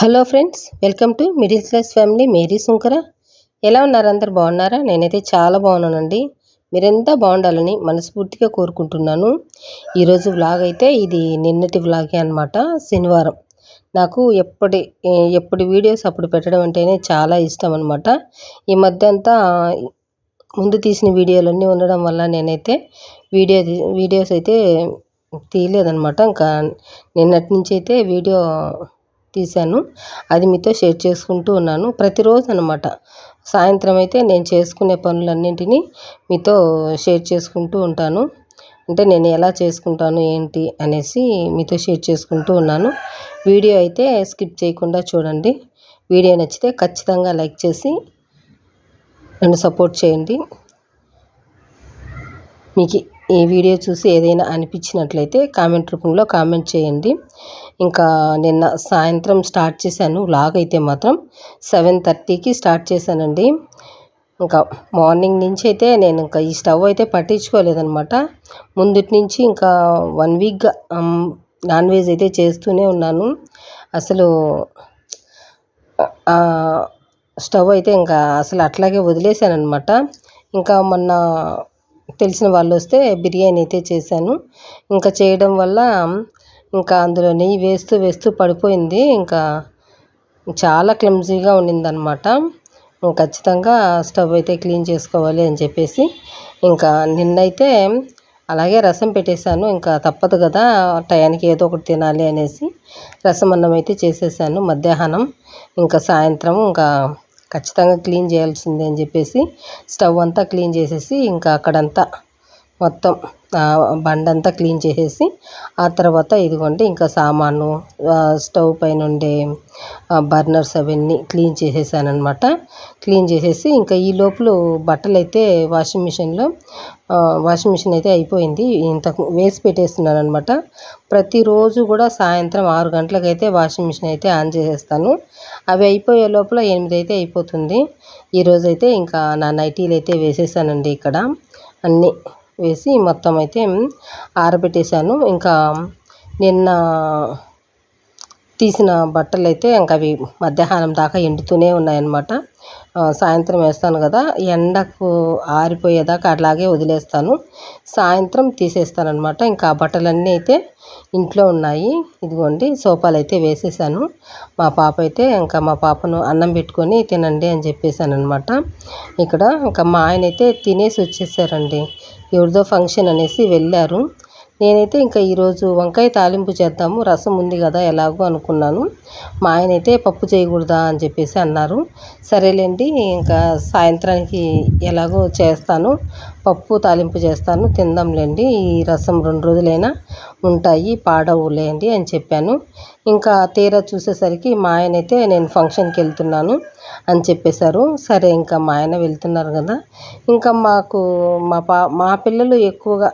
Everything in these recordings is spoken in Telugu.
Hello friends welcome to middle class family. Mary Sunkara. ఎలా ఉన్నారు అందరు? బాగున్నారా? నేనైతే చాలా బాగున్నానండి. మీరెంతా బాగుండాలని మనస్ఫూర్తిగా కోరుకుంటున్నాను. ఈరోజు వ్లాగ్ అయితే ఇది నిన్నటి వ్లాగే అనమాట శనివారం. నాకు ఎప్పటి ఎప్పటి వీడియోస్ అప్పుడు పెట్టడం అంటేనే చాలా ఇష్టం అనమాట ఈ మధ్య అంతా ముందు తీసిన వీడియోలన్నీ ఉండడం వల్ల నేనైతే వీడియో వీడియోస్ అయితే తీయలేదనమాట ఇంకా నిన్నటి నుంచి అయితే వీడియో తీశాను. అది మీతో షేర్ చేసుకుంటూ ఉన్నాను. ప్రతిరోజు అనమాట సాయంత్రం అయితే నేను చేసుకునే పనులన్నింటినీ మీతో షేర్ చేసుకుంటూ ఉంటాను. అంటే నేను ఎలా చేసుకుంటాను ఏంటి అనేసి మీతో షేర్ చేసుకుంటూ ఉన్నాను. వీడియో అయితే స్కిప్ చేయకుండా చూడండి. వీడియో నచ్చితే ఖచ్చితంగా లైక్ చేసి నన్ను సపోర్ట్ చేయండి. మీకు ఈ వీడియో చూసి ఏదైనా అనిపించినట్లయితే కామెంట్ రూపంలో కామెంట్ చేయండి. ఇంకా నిన్న సాయంత్రం స్టార్ట్ చేశాను. లాగ్ అయితే మాత్రం సెవెన్ థర్టీకి స్టార్ట్ చేశానండి. ఇంకా మార్నింగ్ నుంచి అయితే నేను ఇంకా ఈ స్టవ్ అయితే పట్టించుకోలేదనమాట ముందుటి నుంచి ఇంకా వన్ వీక్గా నాన్ వెజ్ అయితే చేస్తూనే ఉన్నాను. అసలు స్టవ్ అయితే ఇంకా అసలు అట్లాగే వదిలేసాను అనమాట ఇంకా మొన్న తెలిసిన వాళ్ళు వస్తే బిర్యానీ అయితే చేశాను. ఇంకా చేయడం వల్ల ఇంకా అందులో నెయ్యి వేస్తూ వేస్తూ పడిపోయింది. ఇంకా చాలా క్లమ్జీగా ఉండిందనమాట ఖచ్చితంగా స్టవ్ అయితే క్లీన్ చేసుకోవాలి అని చెప్పేసి ఇంకా నిన్నైతే అలాగే రసం పెట్టేశాను. ఇంకా తప్పదు కదా టయానికి ఏదో ఒకటి తినాలి అనేసి రసం అన్నం అయితే చేసేసాను మధ్యాహ్నం. ఇంకా సాయంత్రం ఇంకా ఖచ్చితంగా క్లీన్ చేయాల్సిందే అని చెప్పేసి స్టవ్ అంతా క్లీన్ చేసేసి ఇంకా అక్కడంతా మొత్తం బండంతా క్లీన్ చేసేసి ఆ తర్వాత ఇదిగోండి ఇంకా సామాను స్టవ్ పైన ఉండే బర్నర్స్ అవన్నీ క్లీన్ చేసేసాను అనమాట క్లీన్ చేసేసి ఇంకా ఈ లోపల బట్టలు అయితే వాషింగ్ మిషన్లో వాషింగ్ మిషన్ అయితే అయిపోయింది. ఇంత వేసి పెట్టేస్తున్నాను అనమాట ప్రతిరోజు కూడా సాయంత్రం ఆరు గంటలకైతే వాషింగ్ మిషన్ అయితే ఆన్ చేసేస్తాను. అవి అయిపోయే లోపల ఎనిమిది అయితే అయిపోతుంది. ఈరోజు అయితే ఇంకా నా నైటీలు అయితే వేసేసానండి ఇక్కడ అన్నీ. వేసి మొత్తం అయితే ఆరబెట్టేశాను. ఇంకా నిన్న తీసిన బట్టలు అయితే ఇంకా అవి మధ్యాహ్నం దాకా ఎండుతూనే ఉన్నాయన్నమాట. సాయంత్రం వేస్తాను కదా ఎండకు ఆరిపోయేదాకా అట్లాగే వదిలేస్తాను. సాయంత్రం తీసేస్తానమాట ఇంకా ఆ బట్టలన్నీ అయితే ఇంట్లో ఉన్నాయి. ఇదిగోండి సోఫాలు అయితే వేసేసాను. మా పాప అయితే ఇంకా మా పాపను అన్నం పెట్టుకొని తినండి అని చెప్పేసాను అనమాట ఇక్కడ ఇంకా మా ఆయన అయితే తినేసి వచ్చేసారండి. ఎవరిదో ఫంక్షన్ అనేసి వెళ్ళారు. నేనైతే ఇంకా ఈరోజు వంకాయ తాలింపు చేద్దాము. రసం ఉంది కదా ఎలాగో అనుకున్నాను. మా ఆయన అయితే పప్పు చేయకూడదా అని చెప్పేసి అన్నారు. సరేలేండి ఇంకా సాయంత్రానికి ఎలాగో చేస్తాను. పప్పు తాలింపు చేస్తాను తిందాంలేండి. ఈ రసం రెండు రోజులైనా ఉంటాయి పాడవులేండి అని చెప్పాను. ఇంకా తీరా చూసేసరికి మా ఆయన అయితే నేను ఫంక్షన్కి వెళ్తున్నాను అని చెప్పేశారు. సరే ఇంకా మా ఆయన వెళ్తున్నారు కదా. ఇంకా మాకు మా పా మా పిల్లలు ఎక్కువగా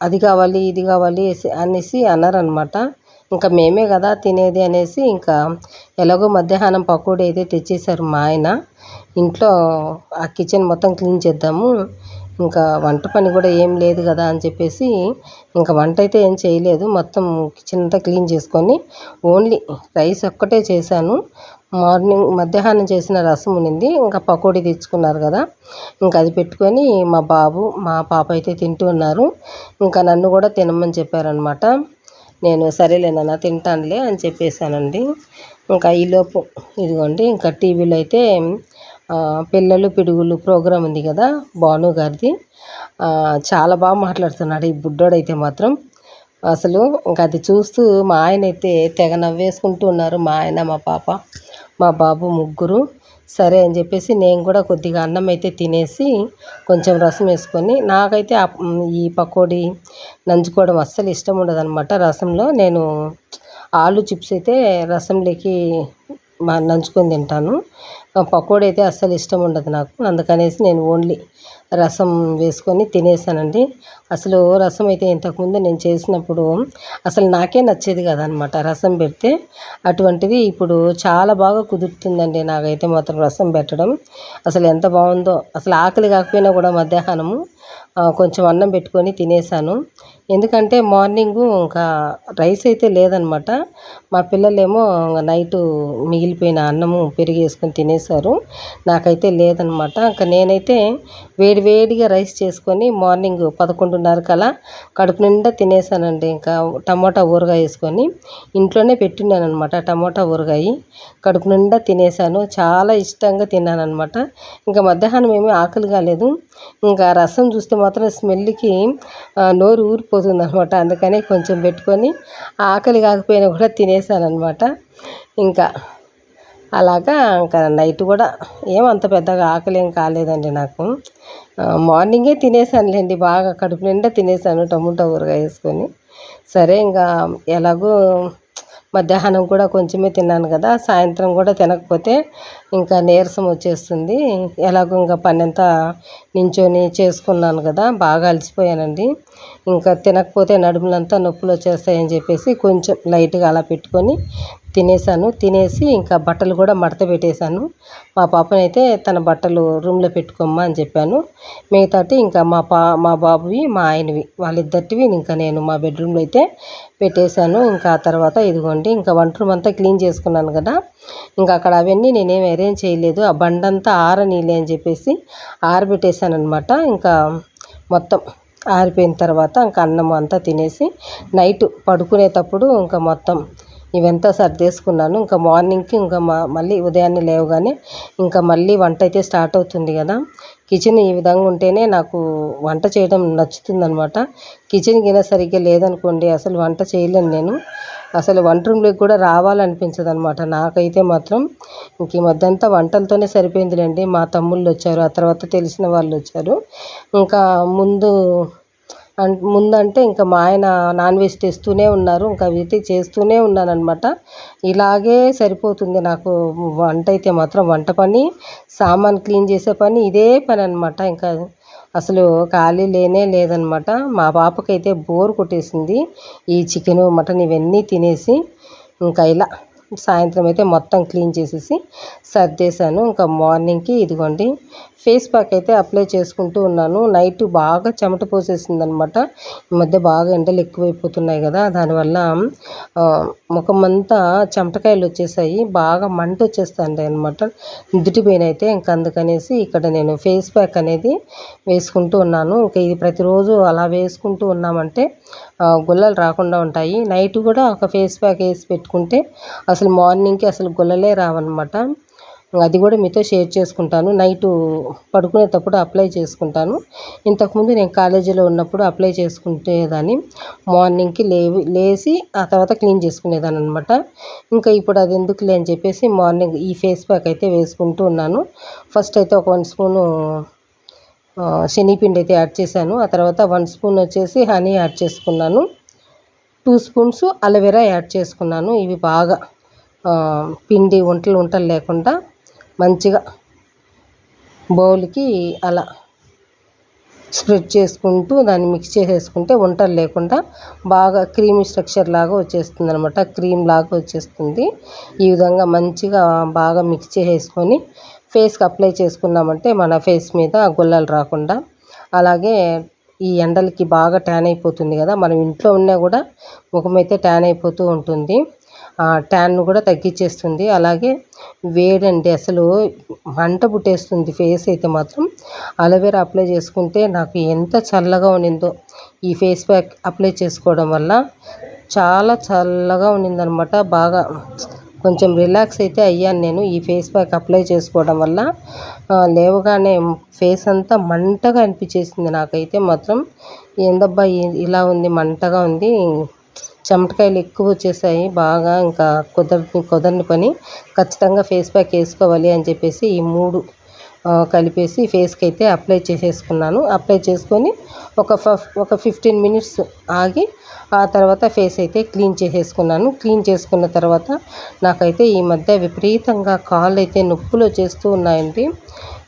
అది కావాలి ఇది కావాలి అనేసి అన్నారనమాట ఇంకా మేమే కదా తినేది అనేసి ఇంకా ఎలాగో మధ్యాహ్నం పకోడీ అయితే తెచ్చేసారు మా ఆయన. ఇంట్లో ఆ కిచెన్ మొత్తం క్లీన్ చేద్దాము. ఇంకా వంట పని కూడా ఏం లేదు కదా అని చెప్పేసి ఇంకా వంట అయితే ఏం చేయలేదు. మొత్తం కిచెన్ అంతా క్లీన్ చేసుకొని ఓన్లీ రైస్ ఒక్కటే చేశాను. మార్నింగ్ మధ్యాహ్నం చేసిన రసం ఉన్నింది. ఇంకా పకోడీ తెచ్చుకున్నారు కదా. ఇంకా అది పెట్టుకొని మా బాబు మా పాప అయితే తింటూ ఉన్నారు. ఇంకా నన్ను కూడా తినమని చెప్పారనమాట నేను సరేలేనన్నా తింటానులే అని చెప్పేశానండి. ఇంకా ఈలోపు ఇదిగోండి ఇంకా టీవీలో అయితే పిల్లలు పిడుగులు ప్రోగ్రాం ఉంది కదా భాను గారిది. చాలా బాగా మాట్లాడుతున్నాడు ఈ బుడ్డోడైతే మాత్రం. అసలు ఇంకా అది చూస్తూ మా ఆయన అయితే తెగ నవ్వేసుకుంటూ ఉన్నారు మా ఆయన మా పాప మా బాబు ముగ్గురు. సరే అని చెప్పేసి నేను కూడా కొద్దిగా అన్నం అయితే తినేసి కొంచెం రసం వేసుకొని నాకైతే ఈ పకోడీ నంచుకోవడం అస్సలు ఇష్టం ఉండదు అనమాట రసంలో. నేను ఆలు చిప్స్ అయితే రసంలోకి నంచుకొని తింటాను. పకోడీ అయితే అస్సలు ఇష్టం ఉండదు నాకు. అందుకనేసి నేను ఓన్లీ రసం వేసుకొని తినేసానండి. అసలు రసం అయితే ఇంతకుముందు నేను చేసినప్పుడు అసలు నాకే నచ్చేది కదనమాట రసం పెడితే. అటువంటిది ఇప్పుడు చాలా బాగా కుదురుతుందండి నాకైతే మాత్రం రసం పెట్టడం. అసలు ఎంత బాగుందో అసలు ఆకలి కాకపోయినా కూడా మధ్యాహ్నము కొంచెం అన్నం పెట్టుకొని తినేసాను. ఎందుకంటే మార్నింగు ఇంకా రైస్ అయితే లేదనమాట. మా పిల్లలేమో నైటు మిగిలిపోయిన అన్నము పెరుగు వేసుకొని తినేశారు నాకైతే లేదనమాట. ఇంకా నేనైతే వేడివేడిగా రైస్ చేసుకొని మార్నింగ్ పదకొండున్నర అలా కడుపు నిండా తినేసానండి. ఇంకా టమోటా ఊరగాయ వేసుకొని ఇంట్లోనే పెట్టినాను అనమాట టమోటా ఊరగాయ. కడుపు నిండా తినేసాను చాలా ఇష్టంగా తిన్నాను అనమాట ఇంకా మధ్యాహ్నం ఏమీ ఆకలి కాలేదు. ఇంకా రసం చూస్తే మాత్రం స్మెల్కి నోరు ఊరిపోతుంది అనమాట అందుకని కొంచెం పెట్టుకొని ఆకలి కాకపోయినా కూడా తినేసాను అనమాట ఇంకా అలాగా ఇంకా నైట్ కూడా ఏమంత పెద్దగా ఆకలి ఏం కాలేదండి నాకు. మార్నింగే తినేసానులేండి బాగా కడుపు నిండా తినేసాను టమోటా ఊరగా వేసుకొని. సరే ఇంకా ఎలాగో మధ్యాహ్నం కూడా కొంచెమే తిన్నాను కదా సాయంత్రం కూడా తినకపోతే ఇంకా నీరసం వచ్చేస్తుంది. ఎలాగో ఇంకా పని అంతా నించొని చేసుకున్నాను కదా బాగా అలసిపోయానండి. ఇంకా తినకపోతే నడుములంతా నొప్పులు వచ్చేస్తాయని చెప్పేసి కొంచెం లైట్గా అలా పెట్టుకొని తినేసాను. తినేసి ఇంకా బట్టలు కూడా మడత పెట్టేశాను. మా పాపనైతే తన బట్టలు రూమ్లో పెట్టుకోమ్మా అని చెప్పాను. మిగతాటి ఇంకా మా పా మా బాబువి మా ఆయనవి వాళ్ళిద్దరివి ఇంకా నేను మా బెడ్రూమ్లో అయితే పెట్టేశాను. ఇంకా ఆ తర్వాత ఇదిగోండి ఇంకా వంట రూమ్ అంతా క్లీన్ చేసుకున్నాను కదా ఇంకా అక్కడ అవన్నీ నేనేం అరేంజ్ చేయలేదు. ఆ బండంతా ఆరనీలే అని చెప్పేసి ఆరబెట్టేశాను. అనమాట ఇంకా మొత్తం ఆరిపోయిన తర్వాత ఇంకా అన్నం అంతా తినేసి నైట్ పడుకునేటప్పుడు ఇంకా మొత్తం ఇవంతా సర్దేసుకున్నాను. ఇంకా మార్నింగ్కి ఇంకా మా మళ్ళీ ఉదయాన్నే లేవగానే ఇంకా మళ్ళీ వంట అయితే స్టార్ట్ అవుతుంది కదా. కిచెన్ ఈ విధంగా ఉంటేనే నాకు వంట చేయడం నచ్చుతుంది అనమాట కిచెన్ గిన సరిగ్గా లేదనుకోండి అసలు వంట చేయలేను నేను. అసలు వంట రూమ్లోకి కూడా రావాలనిపించదు అనమాట నాకైతే మాత్రం ఇంక ఈ మధ్య అంతా వంటలతోనే సరిపోయిందిలేండి. మా తమ్ముళ్ళు వచ్చారు ఆ తర్వాత తెలిసిన వాళ్ళు వచ్చారు. ఇంకా ముందు అం ముందంటే ఇంకా మా ఆయన నాన్ వెజ్ తెస్తూనే ఉన్నారు. ఇంకా అయితే చేస్తూనే ఉన్నానమాట ఇలాగే సరిపోతుంది నాకు వంట అయితే మాత్రం. వంట పని సామాన్ క్లీన్ చేసే పని ఇదే పని అనమాట ఇంకా అసలు ఖాళీ లేనే లేదనమాట. మా పాపకైతే బోర్ కొట్టేసింది. ఈ చికెను మటన్ ఇవన్నీ తినేసి ఇంకా ఇలా సాయంత్రం అయితే మొత్తం క్లీన్ చేసేసి సర్దేశాను. ఇంకా మార్నింగ్కి ఇదిగోండి ఫేస్ ప్యాక్ అయితే అప్లై చేసుకుంటూ ఉన్నాను. నైట్ బాగా చెమట పోసేసింది అనమాట ఈ మధ్య బాగా ఎండలు ఎక్కువైపోతున్నాయి కదా దానివల్ల ముఖం అంతా చెమటకాయలు వచ్చేసాయి. బాగా మంట వచ్చేస్తాయి అనమాట. నుదుటి అయితే ఇంకా అందుకనేసి ఇక్కడ నేను ఫేస్ ప్యాక్ అనేది వేసుకుంటూ ఉన్నాను. ఇంకా ఇది ప్రతిరోజు అలా వేసుకుంటూ ఉన్నామంటే గుల్లలు రాకుండా ఉంటాయి. నైట్ కూడా ఒక ఫేస్ ప్యాక్ వేసి పెట్టుకుంటే అసలు మార్నింగ్కి అసలు గుల్లలే రావన్నమాట. అది కూడా మీతో షేర్ చేసుకుంటాను. నైట్ పడుకునేటప్పుడు అప్లై చేసుకుంటాను. ఇంతకుముందు నేను కాలేజీలో ఉన్నప్పుడు అప్లై చేసుకునేదాన్ని మార్నింగ్కి లేవి లేచి ఆ తర్వాత క్లీన్ చేసుకునేదాన్ని అనమాట ఇంకా ఇప్పుడు అది ఎందుకులే అని చెప్పేసి మార్నింగ్ ఈ ఫేస్ ప్యాక్ అయితే వేసుకుంటూ ఉన్నాను. ఫస్ట్ అయితే ఒక వన్ స్పూను శనిపిండి అయితే యాడ్ చేశాను. ఆ తర్వాత వన్ స్పూన్ వచ్చేసి హనీ యాడ్ చేసుకున్నాను. Two spoons aloe vera add చేసుకున్నాను. ఇవి బాగా పిండి వంటలు వంటలు లేకుండా మంచిగా బౌల్కి అలా స్ప్రెడ్ చేసుకుంటూ దాన్ని మిక్స్ చేసేసుకుంటే వంటలు లేకుండా బాగా క్రీమ్ స్ట్రక్చర్ లాగా వచ్చేస్తుంది అనమాట క్రీమ్ లాగా వచ్చేస్తుంది. ఈ విధంగా మంచిగా బాగా మిక్స్ చేసేసుకొని ఫేస్కి అప్లై చేసుకున్నామంటే మన ఫేస్ మీద గుల్లలు రాకుండా అలాగే ఈ ఎండలకి బాగా ట్యాన్ అయిపోతుంది కదా. మనం ఇంట్లో ఉన్నా కూడా ముఖం అయితే ట్యాన్ అయిపోతూ ఉంటుంది. ట్యాన్ను కూడా తగ్గించేస్తుంది. అలాగే వేడండి అసలు మంట పుట్టేస్తుంది ఫేస్ అయితే మాత్రం. అలోవేరా అప్లై చేసుకుంటే నాకు ఎంత చల్లగా ఉండిందో ఈ ఫేస్ ప్యాక్ అప్లై చేసుకోవడం వల్ల చాలా చల్లగా ఉండిందనమాట బాగా కొంచెం రిలాక్స్ అయితే అయ్యాను నేను ఈ ఫేస్ ప్యాక్ అప్లై చేసుకోవడం వల్ల. లేవగానే ఫేస్ అంతా మంటగా అనిపించేసింది నాకైతే మాత్రం. ఏందబ్బా ఇలా ఉంది మంటగా ఉంది. చెమటకాయలు ఎక్కువ వచ్చేసాయి. బాగా ఇంకా కుదరని కుదరని పని. ఖచ్చితంగా ఫేస్ ప్యాక్ వేసుకోవాలి అని చెప్పేసి ఈ మూడు కలిపేసి ఫేస్కి అయితే అప్లై చేసేసుకున్నాను. అప్లై చేసుకొని ఒక ఫ- ఒక ఫిఫ్టీన్ మినిట్స్ ఆగి ఆ తర్వాత ఫేస్ అయితే క్లీన్ చేసేసుకున్నాను. క్లీన్ చేసుకున్న తర్వాత నాకైతే ఈ మధ్య విపరీతంగా కాళ్ళు అయితే నొప్పులు చేస్తూ ఉన్నాయండి.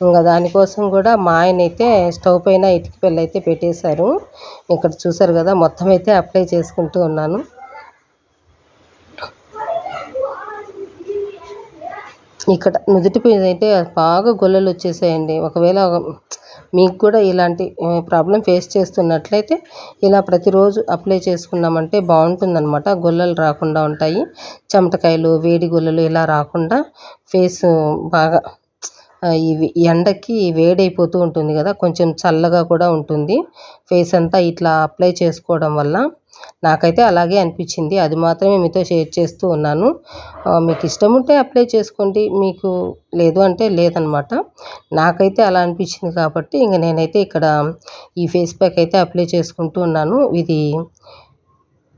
ఇంకా దానికోసం కూడా మా ఆయన అయితే స్టవ్ పైన ఇటుక పెళ్ళి అయితే పెట్టేశారు. ఇక్కడ చూసారు కదా మొత్తం అయితే అప్లై చేసుకుంటూ ఉన్నాను. ఇక్కడ నుదుటి మీద అయితే బాగా గొల్లలు వచ్చేసాయండి. ఒకవేళ మీకు కూడా ఇలాంటి ప్రాబ్లం ఫేస్ చేస్తున్నట్లయితే ఇలా ప్రతిరోజు అప్లై చేసుకున్నామంటే బాగుంటుందన్నమాట. గొల్లలు రాకుండా ఉంటాయి. చెమటకాయలు వేడి గొల్లలు ఇలా రాకుండా ఫేస్ బాగా ఇవి ఎండకి వేడైపోతూ ఉంటుంది కదా. కొంచెం చల్లగా కూడా ఉంటుంది. ఫేస్ అంతా ఇట్లా అప్లై చేసుకోవడం వల్ల నాకైతే అలాగే అనిపించింది. అది మాత్రమే మీతో షేర్ చేస్తూ ఉన్నాను. మీకు ఇష్టం ఉంటే అప్లై చేసుకోండి. మీకు లేదు అంటే లేదనమాట. నాకైతే అలా అనిపించింది కాబట్టి ఇంక నేనైతే ఇక్కడ ఈ ఫేస్ ప్యాక్ అయితే అప్లై చేసుకుంటూ ఉన్నాను. ఇది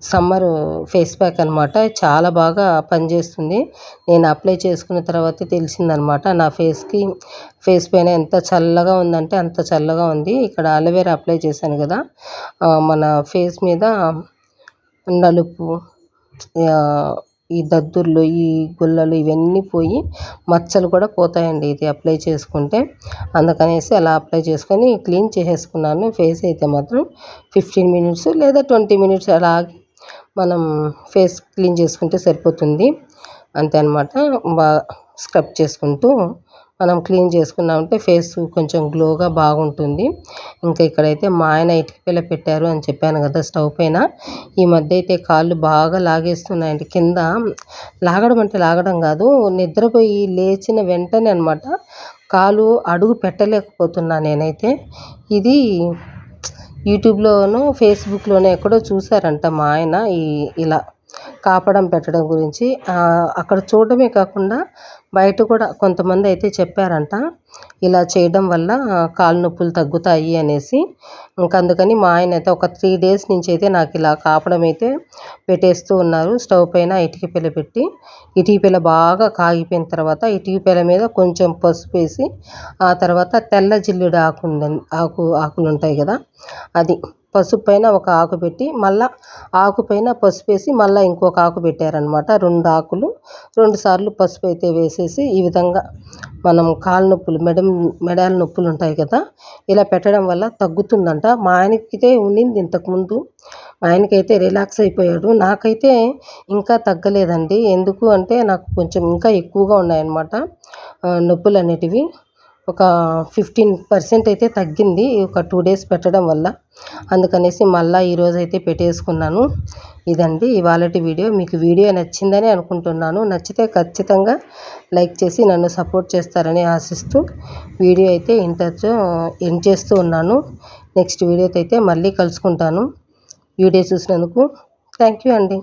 సమ్మర్ ఫేస్ ప్యాక్ అనమాట చాలా బాగా పనిచేస్తుంది. నేను అప్లై చేసుకున్న తర్వాత తెలిసిందనమాట నా ఫేస్కి ఫేస్ పైన ఎంత చల్లగా ఉందంటే అంత చల్లగా ఉంది. ఇక్కడ అలోవేరా అప్లై చేశాను కదా. మన ఫేస్ మీద నలుపు ఈ దద్దుర్లు ఈ గుల్లలు ఇవన్నీ పోయి మచ్చలు కూడా పోతాయండి ఇది అప్లై చేసుకుంటే. అందుకనేసి అలా అప్లై చేసుకొని క్లీన్ చేసేసుకున్నాను. ఫేస్ అయితే మాత్రం ఫిఫ్టీన్ మినిట్స్ లేదా ట్వంటీ మినిట్స్ అలా మనం ఫేస్ క్లీన్ చేసుకుంటే సరిపోతుంది. అంతే అనమాట బాగా స్క్రబ్ చేసుకుంటూ మనం క్లీన్ చేసుకున్నామంటే ఫేస్ కొంచెం గ్లోగా బాగుంటుంది. ఇంకా ఇక్కడైతే మా ఆయన ఇటుక పెట్టారు అని చెప్పాను కదా స్టవ్ పైన. ఈ మధ్య అయితే కాళ్ళు బాగా లాగేస్తున్నాయండి. కింద లాగడం అంటే లాగడం కాదు నిద్రపోయి లేచిన వెంటనే అనమాట కాలు అడుగు పెట్టలేకపోతున్నా నేనైతే. ఇది యూట్యూబ్లోనూ ఫేస్బుక్లోనూ ఎక్కడో చూసారంట మా ఆయన ఈ ఇలా. కాపడం పెట్టడం గురించి అక్కడ చూడడమే కాకుండా బయట కూడా కొంతమంది అయితే చెప్పారంట ఇలా చేయడం వల్ల కాలు నొప్పులు తగ్గుతాయి అనేసి. ఇంకా అందుకని మా ఆయన అయితే ఒక త్రీ డేస్ నుంచి అయితే నాకు ఇలా కాపడం అయితే పెట్టేస్తూ ఉన్నారు. స్టవ్ పైన ఇటుక పిల్ల పెట్టి ఇటుక పిల్ల బాగా కాగిపోయిన తర్వాత ఇటుక పిల్ల మీద కొంచెం పసుపు వేసి ఆ తర్వాత తెల్ల జిల్లుడు ఆకు ఆకు ఆకులు ఉంటాయి కదా అది పసుపు పైన ఒక ఆకు పెట్టి మళ్ళా ఆకు పైన పసుపు వేసి మళ్ళీ ఇంకొక ఆకు పెట్టారనమాట రెండు ఆకులు రెండు సార్లు పసుపు అయితే వేసేసి ఈ విధంగా మనం కాళ్ళ నొప్పులు మెడ మెడాల నొప్పులు ఉంటాయి కదా ఇలా పెట్టడం వల్ల తగ్గుతుందంట. మా ఆయనకైతే ఉండింది ఇంతకుముందు. మా ఆయనకైతే రిలాక్స్ అయిపోయాడు. నాకైతే ఇంకా తగ్గలేదండి. ఎందుకు అంటే నాకు కొంచెం ఇంకా ఎక్కువగా ఉన్నాయన్నమాట నొప్పులు అనేటివి. ఒక ఫిఫ్టీన్ పర్సెంట్ అయితే తగ్గింది ఒక టూ డేస్ పెట్టడం వల్ల. అందుకనేసి మళ్ళీ ఈరోజు అయితే పెట్టేసుకున్నాను. ఇదండి ఇవాళ వీడియో. మీకు వీడియో నచ్చిందని అనుకుంటున్నాను. నచ్చితే ఖచ్చితంగా లైక్ చేసి నన్ను సపోర్ట్ చేస్తారని ఆశిస్తూ వీడియో అయితే ఇంతతో ఎండ్ చేస్తూ ఉన్నాను. నెక్స్ట్ వీడియోతో అయితే మళ్ళీ కలుసుకుంటాను. వీడియో చూసినందుకు థ్యాంక్ యూ అండి.